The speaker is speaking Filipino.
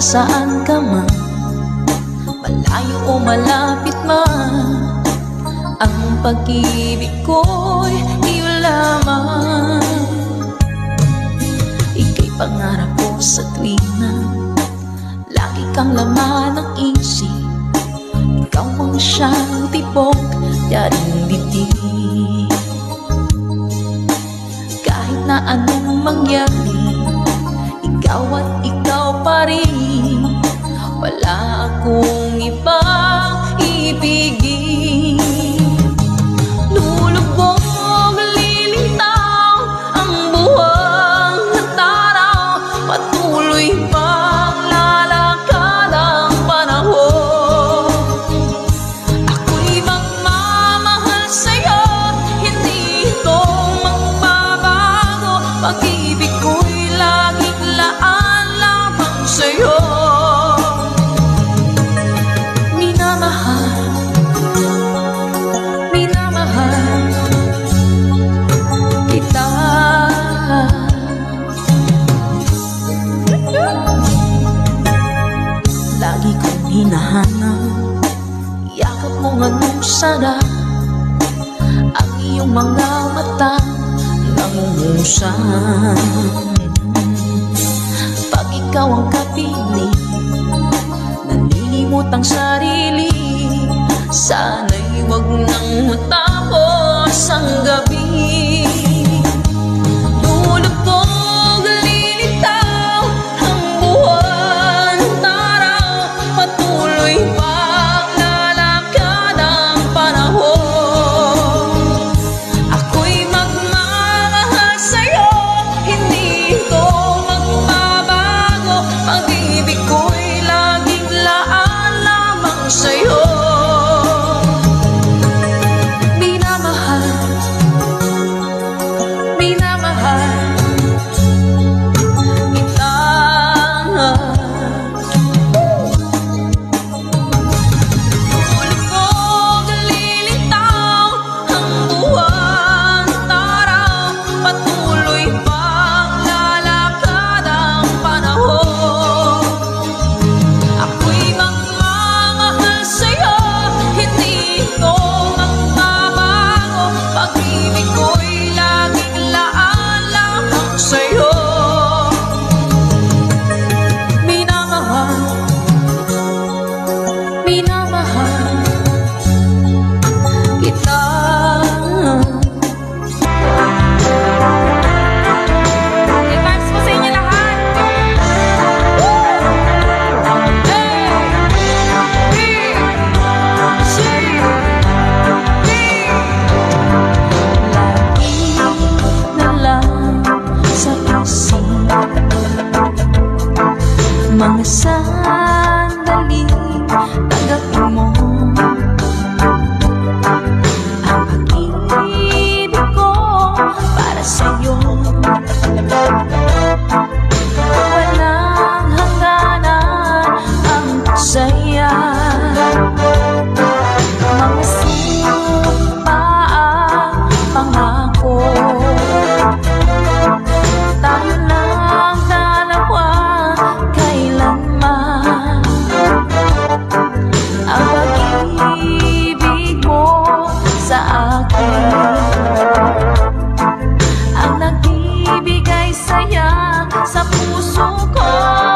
nasaan ka man. Malayo o malapit man Ang pag-ibig ko'y iyo lamang. Ika'y pangarap ko sa tuwina Lagi kang laman ng isip. Ikaw ang siyang tibok Yaring bibig Kahit na anong mangyari Ikaw at ikaw pa rin. Wala akong ibang ibigin. Lulubog, lilitaw Ang buwang at araw Patuloy pang lalakad ang panahon. Ako'y magmamahal sa'yo Hindi ito magbabago. Pag-ibig ko'y mga mata Nangungusap Pag ikaw ang kapili Nalilimot ang sarili Sana'y wag nang matapos Mga sandali tanggapin mo saya sa puso ko